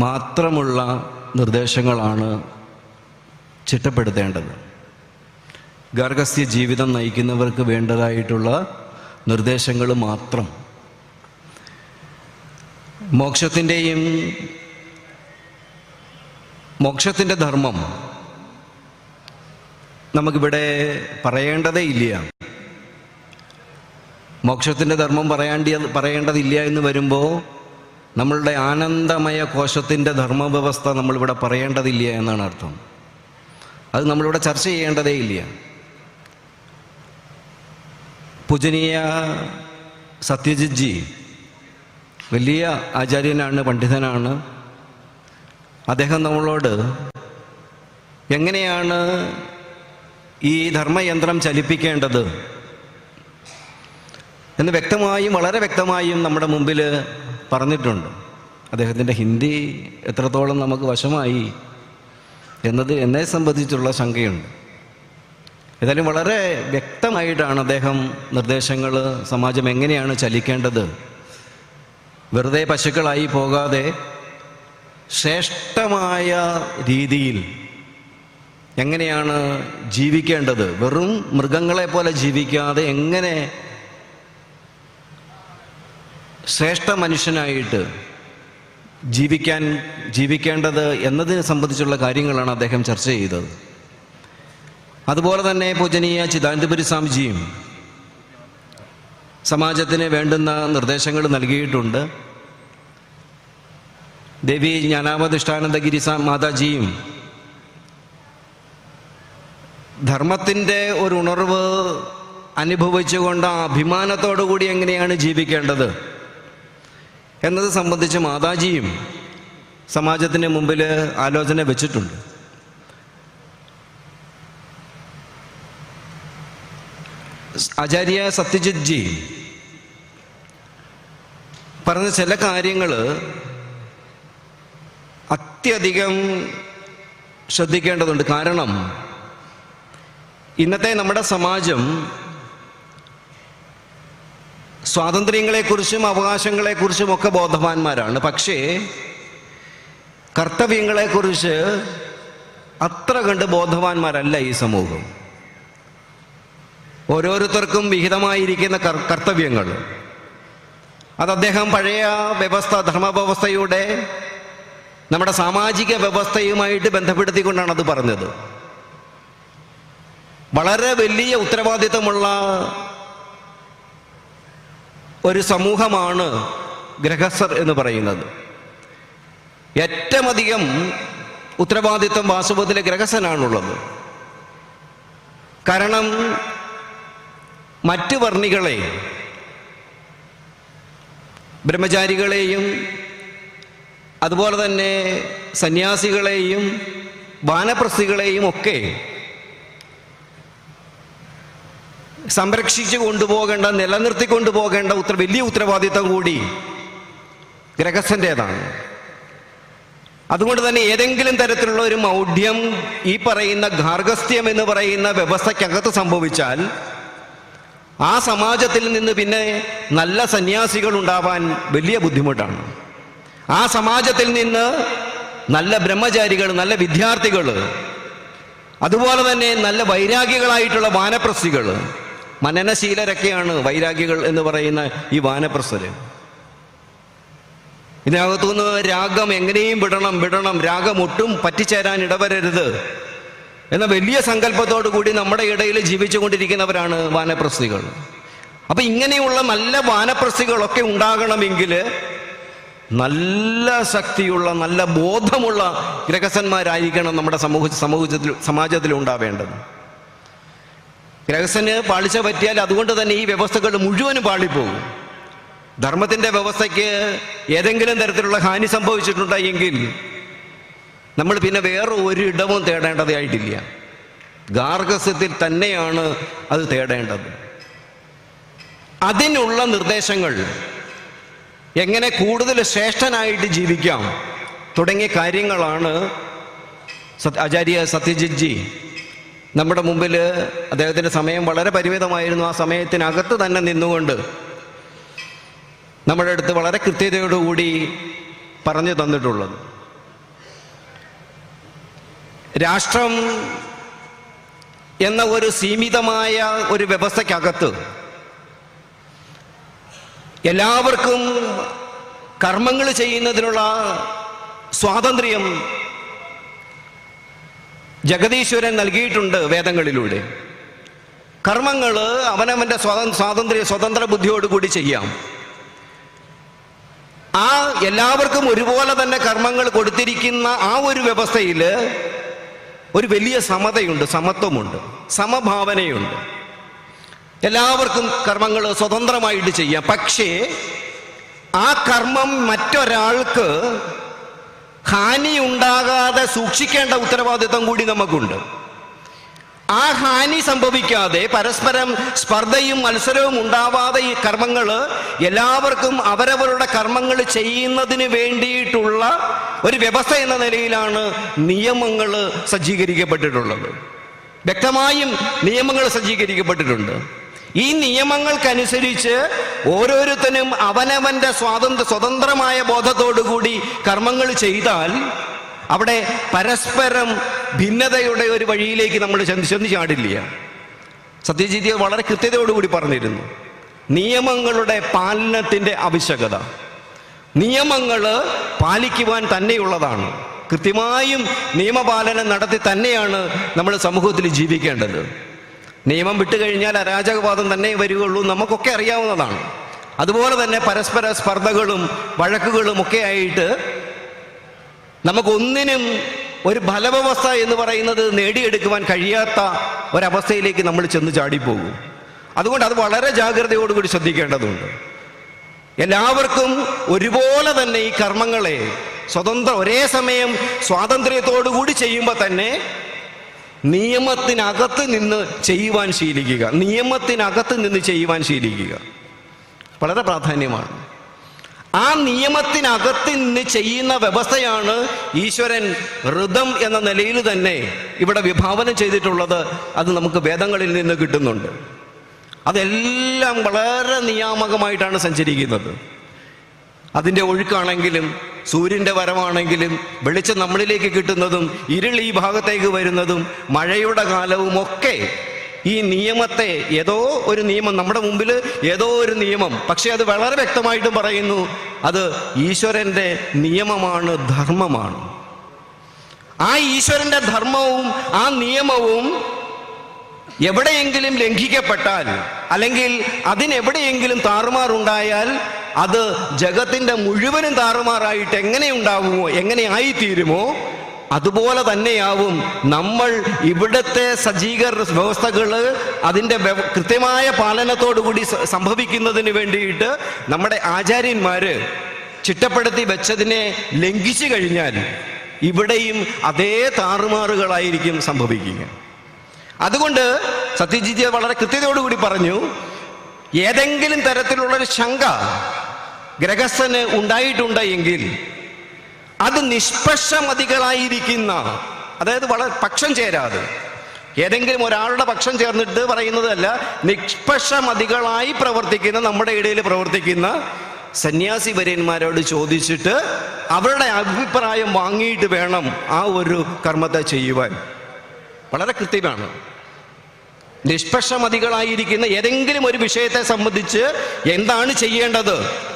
മാത്രമുള്ള നിർദ്ദേശങ്ങളാണ് ചിട്ടപ്പെടുത്തേണ്ടത്. ഗാർഗസ്യ ജീവിതം നയിക്കുന്നവർക്ക് വേണ്ടതായിട്ടുള്ള നിർദ്ദേശങ്ങൾ മാത്രം. മോക്ഷത്തിന്റെയും മോക്ഷത്തിന്റെ ധർമ്മം നമുക്കിവിടെ പറയേണ്ടതേ ഇല്ല. മോക്ഷത്തിന്റെ ധർമ്മം പറയേണ്ടി പറയേണ്ടതില്ല എന്ന് വരുമ്പോൾ നമ്മളുടെ ആനന്ദമയ കോശത്തിന്റെ ധർമ്മവ്യവസ്ഥ നമ്മളിവിടെ പറയേണ്ടതില്ല എന്നാണ് അർത്ഥം. അത് നമ്മളിവിടെ ചർച്ച ചെയ്യേണ്ടതേ ഇല്ല. പൂജനീയ സത്യജിത് ജി വലിയ ആചാര്യനാണ് പണ്ഡിതനാണ്. അദ്ദേഹം നമ്മളോട് എങ്ങനെയാണ് ഈ ധർമ്മയന്ത്രം ചലിപ്പിക്കേണ്ടത് എന്ന് വ്യക്തമായും വളരെ വ്യക്തമായും നമ്മുടെ മുമ്പിൽ പറഞ്ഞിട്ടുണ്ട്. അദ്ദേഹത്തിന്റെ ഹിന്ദി എത്രത്തോളം നമുക്ക് വശമായി എന്നത് എന്നെ സംബന്ധിച്ചുള്ള ശങ്കയുണ്ട്. ഏതായാലും വളരെ വ്യക്തമായിട്ടാണ് അദ്ദേഹം നിർദ്ദേശങ്ങൾ സമാജം എങ്ങനെയാണ് ചലിക്കേണ്ടത്. വെറുതെ പശുക്കളായി പോകാതെ ശ്രേഷ്ഠമായ രീതിയിൽ എങ്ങനെയാണ് ജീവിക്കേണ്ടത്? വെറും മൃഗങ്ങളെ പോലെ ജീവിക്കാതെ എങ്ങനെ ശ്രേഷ്ഠ മനുഷ്യനായിട്ട് ജീവിക്കാൻ ജീവിക്കേണ്ടത് എന്നതിനെ സംബന്ധിച്ചുള്ള കാര്യങ്ങളാണ് അദ്ദേഹം ചർച്ച ചെയ്തത്. അതുപോലെ തന്നെ പൂജനീയ ചിദാനന്ദപുരി സ്വാമിജിയും സമാജത്തിന് വേണ്ടുന്ന നിർദ്ദേശങ്ങൾ നൽകിയിട്ടുണ്ട്. ദേവി ജ്ഞാനാവധിഷ്ഠാനന്ദഗിരി മാതാജിയും ധർമ്മത്തിന്റെ ഒരു ഉണർവ് അനുഭവിച്ചുകൊണ്ട് അഭിമാനത്തോടു കൂടി എങ്ങനെയാണ് ജീവിക്കേണ്ടത്? എന്നത് സംബന്ധിച്ച് മാതാജിയും സമാജത്തിന് മുമ്പിൽ ആലോചന വെച്ചിട്ടുണ്ട്. ആചാര്യ സത്യജിത് ജി പറഞ്ഞ ചില കാര്യങ്ങൾ അത്യധികം ശ്രദ്ധിക്കേണ്ടതുണ്ട്. കാരണം ഇന്നത്തെ നമ്മുടെ സമാജം സ്വാതന്ത്ര്യങ്ങളെക്കുറിച്ചും അവകാശങ്ങളെക്കുറിച്ചും ഒക്കെ ബോധവാന്മാരാണ്. പക്ഷേ കർത്തവ്യങ്ങളെക്കുറിച്ച് അത്ര കണ്ട് ബോധവാന്മാരല്ല ഈ സമൂഹം. ഓരോരുത്തർക്കും വിഹിതമായിരിക്കുന്ന കർ- കർത്തവ്യങ്ങൾ. അത് അദ്ദേഹം പഴയ വ്യവസ്ഥ ധർമ്മവ്യവസ്ഥയുടെ നമ്മുടെ സാമാജിക വ്യവസ്ഥയുമായിട്ട് ബന്ധപ്പെടുത്തിക്കൊണ്ടാണ് അത് പറഞ്ഞത്. വളരെ വലിയ ഉത്തരവാദിത്തമുള്ള ഒരു സമൂഹമാണ് ഗ്രഹസ്ഥർ എന്ന് പറയുന്നത്. ഏറ്റവും അധികം ഉത്തരവാദിത്വം വാസ്തവത്തിലെ ഗ്രഹസ്ഥനാണുള്ളത്. കാരണം മറ്റു വർണികളെ ബ്രഹ്മചാരികളെയും അതുപോലെ തന്നെ സന്യാസികളെയും വാനപ്രസ്ഥികളെയും ഒക്കെ സംരക്ഷിച്ചു കൊണ്ടുപോകേണ്ട നിലനിർത്തി കൊണ്ടുപോകേണ്ട ഉത്തര വലിയ ഉത്തരവാദിത്തം കൂടി ഗ്രഹസ്ഥന്റെതാണ്. അതുകൊണ്ട് തന്നെ ഏതെങ്കിലും തരത്തിലുള്ള ഒരു മൗഢ്യം ഈ പറയുന്ന ഗാർഗസ്ഥ്യം എന്ന് പറയുന്ന വ്യവസ്ഥയ്ക്കകത്ത് സംഭവിച്ചാൽ ആ സമാജത്തിൽ നിന്ന് പിന്നെ നല്ല സന്യാസികൾ ഉണ്ടാവാൻ വലിയ ബുദ്ധിമുട്ടാണ്. ആ സമാജത്തിൽ നിന്ന് നല്ല ബ്രഹ്മചാരികൾ നല്ല വിദ്യാർത്ഥികൾ അതുപോലെ തന്നെ നല്ല വൈരാഗ്യങ്ങളായിട്ടുള്ള വാനപ്രസ്ഥികൾ മനനശീലരൊക്കെയാണ് വൈരാഗ്യകൾ എന്ന് പറയുന്ന ഈ വാനപ്രസ്ഥര്. ഇതിനകത്തുനിന്ന് രാഗം എങ്ങനെയും വിടണം വിടണം. രാഗം ഒട്ടും പറ്റിച്ചേരാൻ ഇടവരരുത്. എന്ന വലിയ സങ്കല്പത്തോടു കൂടി നമ്മുടെ ഇടയിൽ ജീവിച്ചുകൊണ്ടിരിക്കുന്നവരാണ് വാനപ്രസ്ഥികൾ. അപ്പൊ ഇങ്ങനെയുള്ള നല്ല വാനപ്രസ്ഥികളൊക്കെ ഉണ്ടാകണമെങ്കിൽ നല്ല ശക്തിയുള്ള നല്ല ബോധമുള്ള ഗ്രഹസ്ഥന്മാരായിരിക്കണം നമ്മുടെ സമൂഹ സമൂഹത്തിൽ സമാജത്തിൽ ഉണ്ടാവേണ്ടത് ഗ്രഹസ്ഥന് പാളിച്ച പറ്റിയാൽ അതുകൊണ്ട് തന്നെ ഈ വ്യവസ്ഥകൾ മുഴുവനും പാളിപ്പോകും. ധർമ്മത്തിന്റെ വ്യവസ്ഥയ്ക്ക് ഏതെങ്കിലും തരത്തിലുള്ള ഹാനി സംഭവിച്ചിട്ടുണ്ടെങ്കിൽ നമ്മൾ പിന്നെ വേറെ ഒരു ഇടവും തേടേണ്ടതായിട്ടില്ല. ഗാർഹസ്യത്തിൽ തന്നെയാണ് അത് തേടേണ്ടത്. അതിനുള്ള നിർദ്ദേശങ്ങൾ എങ്ങനെ കൂടുതൽ ശ്രേഷ്ഠനായിട്ട് ജീവിക്കാം തുടങ്ങിയ കാര്യങ്ങളാണ് ആചാര്യ സത്യജിത് ജി നമ്മുടെ മുമ്പിൽ അദ്ദേഹത്തിന്റെ സമയം വളരെ പരിമിതമായിരുന്നു. ആ സമയത്തിനകത്ത് തന്നെ നിന്നുകൊണ്ട് നമ്മുടെ അടുത്ത് വളരെ കൃത്യതയോടുകൂടി പറഞ്ഞു തന്നിട്ടുള്ളത്. രാഷ്ട്രം എന്ന ഒരു സീമിതമായ ഒരു വ്യവസ്ഥയ്ക്കകത്ത് എല്ലാവർക്കും കർമ്മങ്ങൾ ചെയ്യുന്നതിനുള്ള സ്വാതന്ത്ര്യം ജഗദീശ്വരൻ നൽകിയിട്ടുണ്ട് വേദങ്ങളിലൂടെ. കർമ്മങ്ങൾ അവനവന്റെ സ്വാതന്ത്ര്യ സ്വാതന്ത്ര്യ സ്വതന്ത്ര ബുദ്ധിയോടുകൂടി ചെയ്യാം. ആ എല്ലാവർക്കും ഒരുപോലെ തന്നെ കർമ്മങ്ങൾ കൊടുത്തിരിക്കുന്ന ആ ഒരു വ്യവസ്ഥയിൽ ഒരു വലിയ സമതയുണ്ട് സമത്വമുണ്ട് സമഭാവനയുണ്ട്. എല്ലാവർക്കും കർമ്മങ്ങൾ സ്വതന്ത്രമായിട്ട് ചെയ്യാം. പക്ഷേ ആ കർമ്മം മറ്റൊരാൾക്ക് ഹാനി ഉണ്ടാകാതെ സൂക്ഷിക്കേണ്ട ഉത്തരവാദിത്വം കൂടി നമുക്കുണ്ട്. ആ ഹാനി സംഭവിക്കാതെ പരസ്പരം സ്പർദ്ധയും മത്സരവും ഉണ്ടാവാതെ ഈ കർമ്മങ്ങൾ എല്ലാവർക്കും അവരവരുടെ കർമ്മങ്ങൾ ചെയ്യുന്നതിന് വേണ്ടിയിട്ടുള്ള ഒരു വ്യവസ്ഥ എന്ന നിലയിലാണ് നിയമങ്ങൾ സജ്ജീകരിക്കപ്പെട്ടിട്ടുള്ളത്. വ്യക്തമായും നിയമങ്ങൾ സജ്ജീകരിക്കപ്പെട്ടിട്ടുണ്ട്. ഈ നിയമങ്ങൾക്കനുസരിച്ച് ഓരോരുത്തനും അവനവന്റെ സ്വാതന്ത്ര്യ സ്വതന്ത്രമായ ബോധത്തോടുകൂടി കർമ്മങ്ങൾ ചെയ്താൽ അവിടെ പരസ്പരം ഭിന്നതയുടെ ഒരു വഴിയിലേക്ക് നമ്മൾ ചെന്ന് ചെന്ന് ചാടില്ല. സത്യജിത് വളരെ കൃത്യതയോടുകൂടി പറഞ്ഞിരുന്നു. നിയമങ്ങളുടെ പാലനത്തിന്റെ ആവശ്യകത. നിയമങ്ങൾ പാലിക്കുവാൻ തന്നെയുള്ളതാണ്. കൃത്യമായും നിയമപാലനം നടത്തി തന്നെയാണ് നമ്മൾ സമൂഹത്തിൽ ജീവിക്കേണ്ടത്. നിയമം വിട്ടുകഴിഞ്ഞാൽ അരാജകവാദം തന്നെ വരികയുള്ളൂ. നമുക്കൊക്കെ അറിയാവുന്നതാണ്. അതുപോലെ തന്നെ പരസ്പര സ്പർദ്ധകളും വഴക്കുകളും ഒക്കെ ആയിട്ട് നമുക്കൊന്നിനും ഒരു ഫലവ്യവസ്ഥ എന്ന് പറയുന്നത് നേടിയെടുക്കുവാൻ കഴിയാത്ത ഒരവസ്ഥയിലേക്ക് നമ്മൾ ചെന്ന് ചാടിപ്പോകും. അതുകൊണ്ട് അത് വളരെ ജാഗ്രതയോടുകൂടി ശ്രദ്ധിക്കേണ്ടതുണ്ട്. എല്ലാവർക്കും ഒരുപോലെ തന്നെ ഈ കർമ്മങ്ങളെ സ്വതന്ത്ര ഒരേ സമയം സ്വാതന്ത്ര്യത്തോടുകൂടി ചെയ്യുമ്പോൾ തന്നെ നിയമത്തിനകത്ത് നിന്ന് ചെയ്യുവാൻ ശീലിക്കുക. നിയമത്തിനകത്ത് നിന്ന് ചെയ്യുവാൻ ശീലിക്കുക. വളരെ പ്രാധാന്യമാണ്. ആ നിയമത്തിനകത്ത് നിന്ന് ചെയ്യുന്ന വ്യവസ്ഥയാണ് ഈശ്വരൻ ഋതം എന്ന നിലയിൽ തന്നെ ഇവിടെ വിഭാവനം ചെയ്തിട്ടുള്ളത്. അത് നമുക്ക് വേദങ്ങളിൽ നിന്ന് കിട്ടുന്നുണ്ട്. അതെല്ലാം വളരെ നിയാമകമായിട്ടാണ് സഞ്ചരിക്കുന്നത്. അതിന്റെ ഒഴുക്കാണെങ്കിലും സൂര്യന്റെ വരമാണെങ്കിലും വെളിച്ചം നമ്മളിലേക്ക് കിട്ടുന്നതും ഇരുൾ ഈ ഭാഗത്തേക്ക് വരുന്നതും മഴയുടെ കാലവും ഒക്കെ ഈ നിയമത്തെ ഏതോ ഒരു നിയമം നമ്മുടെ മുമ്പിൽ ഏതോ ഒരു നിയമം പക്ഷേ അത് വളരെ വ്യക്തമായിട്ടും പറയുന്നു അത് ഈശ്വരന്റെ നിയമമാണ് ധർമ്മമാണ്. ആ ഈശ്വരന്റെ ധർമ്മവും ആ നിയമവും എവിടെയെങ്കിലും ലംഘിക്കപ്പെട്ടാൽ അല്ലെങ്കിൽ അതിനെവിടെയെങ്കിലും താറുമാറുണ്ടായാൽ അത് ജഗത്തിന്റെ മുഴുവനും താറുമാറായിട്ട് എങ്ങനെ ഉണ്ടാവുമോ എങ്ങനെ ആയിത്തീരുമോ അതുപോലെ തന്നെയാവും നമ്മൾ ഇവിടുത്തെ സജ്ജീകരണ വ്യവസ്ഥകൾ അതിന്റെ കൃത്യമായ പാലനത്തോടുകൂടി സംഭവിക്കുന്നതിന് വേണ്ടിയിട്ട് നമ്മുടെ ആചാര്യന്മാര് ചിട്ടപ്പെടുത്തി വെച്ചതിനെ ലംഘിച്ചു കഴിഞ്ഞാൽ ഇവിടെയും അതേ താറുമാറുകളായിരിക്കും സംഭവിക്കുക. അതുകൊണ്ട് സത്യജിത്ത് വളരെ കൃത്യതയോടുകൂടി പറഞ്ഞു ഏതെങ്കിലും തരത്തിലുള്ളൊരു ശങ്ക ഗ്രഹസ്ഥന് ഉണ്ടായിട്ടുണ്ട് എങ്കിൽ അത് നിഷ്പക്ഷമതികളായിരിക്കുന്ന അതായത് വളരെ പക്ഷം ചേരാതെ ഏതെങ്കിലും ഒരാളുടെ പക്ഷം ചേർന്നിട്ട് പറയുന്നതല്ല നിഷ്പക്ഷമതികളായി പ്രവർത്തിക്കുന്ന നമ്മുടെ ഇടയിൽ പ്രവർത്തിക്കുന്ന സന്യാസി വര്യന്മാരോട് ചോദിച്ചിട്ട് അവരുടെ അഭിപ്രായം വാങ്ങിയിട്ട് വേണം ആ ഒരു കർമ്മത്തെ ചെയ്യുവാൻ. വളരെ കൃത്യമാണ്. നിഷ്പക്ഷമതികളായിരിക്കുന്ന ഏതെങ്കിലും ഒരു വിഷയത്തെ സംബന്ധിച്ച് എന്താണ് ചെയ്യേണ്ടത്?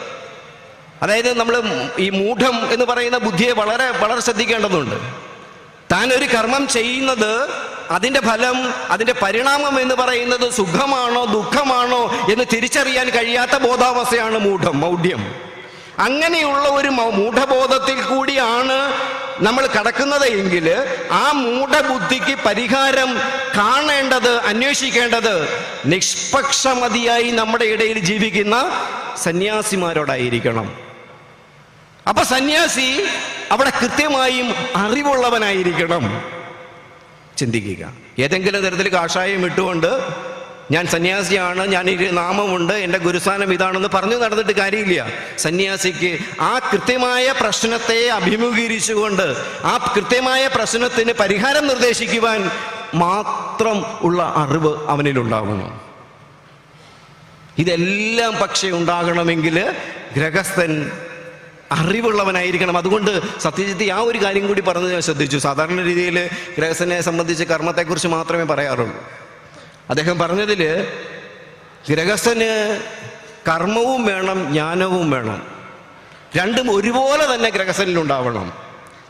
അതായത് നമ്മൾ ഈ മൂഢം എന്ന് പറയുന്ന ബുദ്ധിയെ വളരെ വളരെ ശ്രദ്ധിക്കേണ്ടതുണ്ട്. താൻ ഒരു കർമ്മം ചെയ്യുന്നത് അതിന്റെ ഫലം അതിന്റെ പരിണാമം എന്ന് പറയുന്നത് സുഖമാണോ ദുഃഖമാണോ എന്ന് തിരിച്ചറിയാൻ കഴിയാത്ത ബോധാവസ്ഥയാണ് മൂഢം മൗഢ്യം. അങ്ങനെയുള്ള ഒരു മൂഢബോധത്തിൽ കൂടിയാണ് നമ്മൾ കടക്കുന്നത് എങ്കിൽ ആ മൂഢബുദ്ധിക്ക് പരിഹാരം കാണേണ്ടത് അന്വേഷിക്കേണ്ടത് നിഷ്പക്ഷമതിയായി നമ്മുടെ ഇടയിൽ ജീവിക്കുന്ന സന്യാസിമാരോടായിരിക്കണം. അപ്പൊ സന്യാസി അവിടെ കൃത്യമായും അറിവുള്ളവനായിരിക്കണം. ചിന്തിക്കുക. ഏതെങ്കിലും തരത്തിൽ കാഷായം ഇട്ടുകൊണ്ട് ഞാൻ സന്യാസിയാണ് ഞാൻ ഈ നാമമുണ്ട് എന്റെ ഗുരുസ്ഥാനം ഇതാണെന്ന് പറഞ്ഞു നടന്നിട്ട് കാര്യമില്ല. സന്യാസിക്ക് ആ കൃത്യമായ പ്രശ്നത്തെ അഭിമുഖീകരിച്ചുകൊണ്ട് ആ കൃത്യമായ പ്രശ്നത്തിന് പരിഹാരം നിർദ്ദേശിക്കുവാൻ മാത്രം ഉള്ള അറിവ് അവനിലുണ്ടാവണം. ഇതെല്ലാം പക്ഷേ ഉണ്ടാകണമെങ്കിൽ ഗ്രഹസ്ഥൻ അറിവുള്ളവനായിരിക്കണം. അതുകൊണ്ട് സത്യജിത്ത് ആ ഒരു കാര്യം കൂടി പറഞ്ഞ് ഞാൻ ശ്രദ്ധിച്ചു. സാധാരണ രീതിയിൽ ഗ്രഹസ്ഥനെ സംബന്ധിച്ച് കർമ്മത്തെക്കുറിച്ച് മാത്രമേ പറയാറുള്ളൂ. അദ്ദേഹം പറഞ്ഞതിൽ ഗ്രഹസ്ഥന് കർമ്മവും വേണം ജ്ഞാനവും വേണം. രണ്ടും ഒരുപോലെ തന്നെ ഗ്രഹസ്ഥനിലുണ്ടാവണം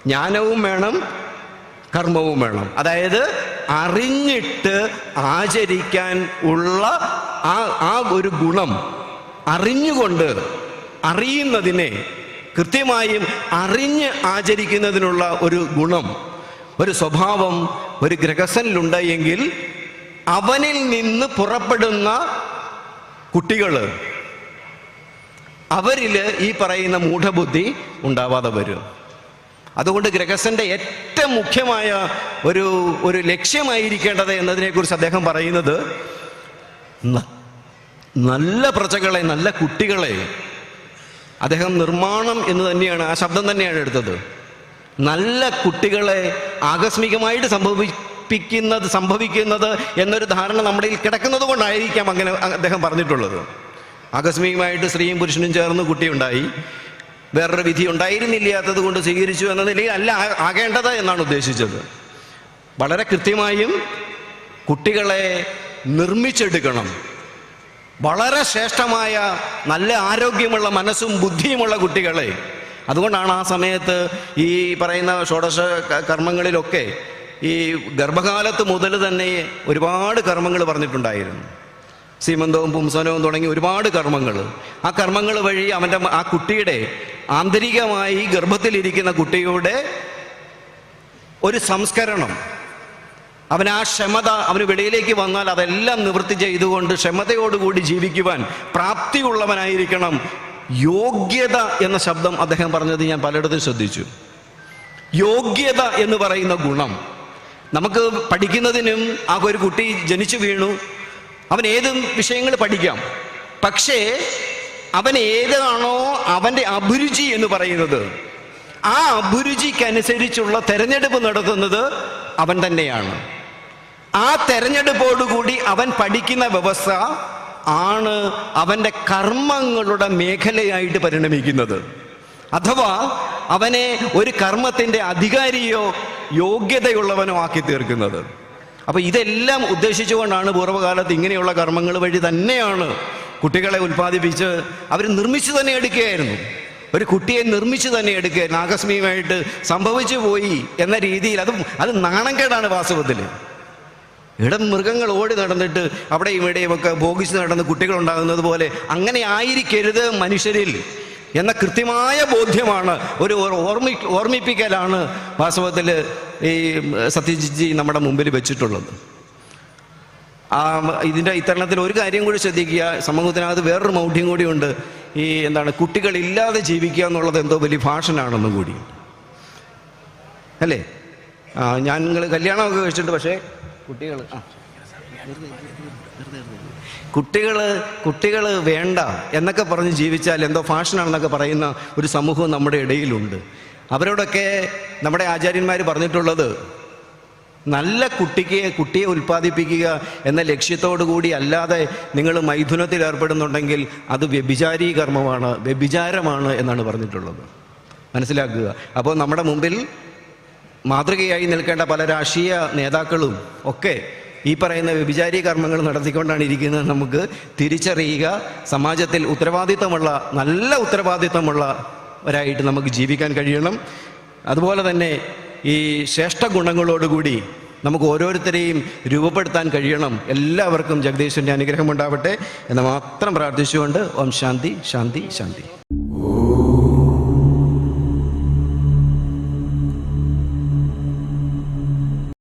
ജ്ഞാനവും വേണം കർമ്മവും വേണം. അതായത് അറിഞ്ഞിട്ട് ആചരിക്കാൻ ഉള്ള ആ ആ ഒരു ഗുണം അറിഞ്ഞുകൊണ്ട് അറിയുന്നതിനെ കൃത്യമായും അറിഞ്ഞ് ആചരിക്കുന്നതിനുള്ള ഒരു ഗുണം ഒരു സ്വഭാവം ഒരു ഗ്രഹസ്ഥനിലുണ്ട് എങ്കിൽ അവനിൽ നിന്ന് പുറപ്പെടുന്ന കുട്ടികൾ അവരിൽ ഈ പറയുന്ന മൂഢബുദ്ധി ഉണ്ടാവാതെ വരും. അതുകൊണ്ട് ഗ്രഹസ്ഥന്റെ ഏറ്റവും മുഖ്യമായ ഒരു ഒരു ലക്ഷ്യമായിരിക്കേണ്ടത് എന്നതിനെക്കുറിച്ച് അദ്ദേഹം പറയുന്നത് നല്ല പ്രജകളെ നല്ല കുട്ടികളെ അദ്ദേഹം നിർമ്മാണം എന്ന് തന്നെയാണ് ആ ശബ്ദം തന്നെയാണ് എടുത്തത്. നല്ല കുട്ടികളെ ആകസ്മികമായിട്ട് സംഭവിപ്പിക്കുന്നത് സംഭവിക്കുന്നത് എന്നൊരു ധാരണ നമ്മുടെ കിടക്കുന്നത് കൊണ്ടായിരിക്കാം അങ്ങനെ അദ്ദേഹം പറഞ്ഞിട്ടുള്ളത്. ആകസ്മികമായിട്ട് സ്ത്രീയും പുരുഷനും ചേർന്ന് കുട്ടിയുണ്ടായി. വേറൊരു വിധി ഉണ്ടായിരുന്നില്ലാത്തത് കൊണ്ട് സ്വീകരിച്ചു എന്ന നിലയിൽ അല്ല ആകേണ്ടത് എന്നാണ് ഉദ്ദേശിച്ചത്. വളരെ കൃത്യമായും കുട്ടികളെ നിർമ്മിച്ചെടുക്കണം. വളരെ ശ്രേഷ്ഠമായ നല്ല ആരോഗ്യമുള്ള മനസ്സും ബുദ്ധിയുമുള്ള കുട്ടികളെ. അതുകൊണ്ടാണ് ആ സമയത്ത് ഈ പറയുന്ന ഷോഡശ കർമ്മങ്ങളിലൊക്കെ ഈ ഗർഭകാലത്ത് മുതൽ തന്നെ ഒരുപാട് കർമ്മങ്ങൾ പറഞ്ഞിട്ടുണ്ടായിരുന്നു. സീമന്തവും പുംസനവും തുടങ്ങി ഒരുപാട് കർമ്മങ്ങൾ. ആ കർമ്മങ്ങൾ വഴി അവന്റെ ആ കുട്ടിയുടെ ആന്തരികമായി ഗർഭത്തിലിരിക്കുന്ന കുട്ടിയുടെ ഒരു സംസ്കരണം. അവൻ ആ ക്ഷമത അവന് വെളിയിലേക്ക് വന്നാൽ അതെല്ലാം നിവൃത്തി ചെയ്തുകൊണ്ട് ക്ഷമതയോടുകൂടി ജീവിക്കുവാൻ പ്രാപ്തിയുള്ളവനായിരിക്കണം. യോഗ്യത എന്ന ശബ്ദം അദ്ദേഹം പറഞ്ഞത് ഞാൻ പലയിടത്തും ശ്രദ്ധിച്ചു. യോഗ്യത എന്ന് പറയുന്ന ഗുണം. നമുക്ക് പഠിക്കുന്നതിനും ആ ഒരു കുട്ടി ജനിച്ചു വീണു. അവൻ ഏത് വിഷയങ്ങൾ പഠിക്കാം? പക്ഷേ അവൻ ഏതാണോ അവന്റെ അഭിരുചി എന്ന് പറയുന്നത്. ആ അഭിരുചിക്കനുസരിച്ചുള്ള തെരഞ്ഞെടുപ്പ് നടത്തുന്നത് അവൻ തന്നെയാണ്. ആ തെരഞ്ഞെടുപ്പോടുകൂടി അവൻ പഠിക്കുന്ന വ്യവസ്ഥ ആണ് അവന്റെ കർമ്മങ്ങളുടെ മേഖലയായിട്ട് പരിണമിക്കുന്നത്. അഥവാ അവനെ ഒരു കർമ്മത്തിന്റെ അധികാരിയോ യോഗ്യതയുള്ളവനോ ആക്കി തീർക്കുന്നത്. അപ്പൊ ഇതെല്ലാം ഉദ്ദേശിച്ചുകൊണ്ടാണ് പൂർവകാലത്ത് ഇങ്ങനെയുള്ള കർമ്മങ്ങൾ വഴി തന്നെയാണ് കുട്ടികളെ ഉൽപ്പാദിപ്പിച്ച് അവർ നിർമ്മിച്ചു തന്നെ എടുക്കുകയായിരുന്നു. ഒരു കുട്ടിയെ നിർമ്മിച്ചു തന്നെ എടുക്കുകയായിരുന്നു. ആകസ്മികമായിട്ട് സംഭവിച്ചു പോയി എന്ന രീതിയിൽ അത് അത് നാണംകേടാണ് വാസ്തവത്തിൽ. ഇടം മൃഗങ്ങൾ ഓടി നടന്നിട്ട് അവിടെയും ഇവിടെയും ഒക്കെ ഭോഗിച്ച് നടന്ന് കുട്ടികൾ ഉണ്ടാകുന്നത് പോലെ അങ്ങനെ ആയിരിക്കരുത് മനുഷ്യരിൽ. എന്ന കൃത്യമായ ബോധ്യമാണ് ഒരു ഓർ- ഓർമ്മി ഓർമ്മിപ്പിക്കലാണ് വാസ്തവത്തിൽ ഈ സത്യജിജി നമ്മുടെ മുമ്പിൽ വെച്ചിട്ടുള്ളത്. ആ ഇതിന്റെ ഇത്തരണത്തിൽ ഒരു കാര്യം കൂടി ശ്രദ്ധിക്കുക. സമൂഹത്തിനകത്ത് വേറൊരു മൗഢ്യം കൂടിയുണ്ട് ഈ എന്താണ് കുട്ടികളില്ലാതെ ജീവിക്കുക എന്നുള്ളത് എന്തോ വലിയ ഭാഷനാണെന്നും കൂടി. അല്ലേ? ഞാൻ നിങ്ങൾ കല്യാണമൊക്കെ കഴിച്ചിട്ടുണ്ട് പക്ഷേ കുട്ടികൾ ആ. കുട്ടികൾ കുട്ടികൾ വേണ്ട എന്നൊക്കെ പറഞ്ഞ് ജീവിച്ചാൽ എന്തോ ഫാഷനാണെന്നൊക്കെ പറയുന്ന ഒരു സമൂഹം നമ്മുടെ ഇടയിലുണ്ട്. അവരോടൊക്കെ നമ്മുടെ ആചാര്യന്മാർ പറഞ്ഞിട്ടുള്ളത് നല്ല കുട്ടിക്ക് കുട്ടിയെ ഉൽപ്പാദിപ്പിക്കുക എന്ന ലക്ഷ്യത്തോടു കൂടി അല്ലാതെ നിങ്ങൾ മൈഥുനത്തിൽ ഏർപ്പെടുന്നുണ്ടെങ്കിൽ അത് വ്യഭിചാരീ കർമ്മമാണ് വ്യഭിചാരമാണ് എന്നാണ് പറഞ്ഞിട്ടുള്ളത്. മനസ്സിലാക്കുക? അപ്പോൾ നമ്മുടെ മുമ്പിൽ മാതൃകയായി നിൽക്കേണ്ട പല രാഷ്ട്രീയ നേതാക്കളും ഒക്കെ ഈ പറയുന്ന വ്യഭിചാരി കർമ്മങ്ങൾ നടത്തിക്കൊണ്ടാണ് ഇരിക്കുന്നത് നമുക്ക് തിരിച്ചറിയുക. സമാജത്തിൽ ഉത്തരവാദിത്തമുള്ള നല്ല ഉത്തരവാദിത്തമുള്ള ഒരായിട്ട് നമുക്ക് ജീവിക്കാൻ കഴിയണം. അതുപോലെ തന്നെ ഈ ശ്രേഷ്ഠ ഗുണങ്ങളോടുകൂടി നമുക്ക് ഓരോരുത്തരെയും രൂപപ്പെടുത്താൻ കഴിയണം. എല്ലാവർക്കും ജഗദീശ്വരന്റെ അനുഗ്രഹം ഉണ്ടാവട്ടെ എന്ന് മാത്രം പ്രാർത്ഥിച്ചുകൊണ്ട് ഓം ശാന്തി ശാന്തി ശാന്തി.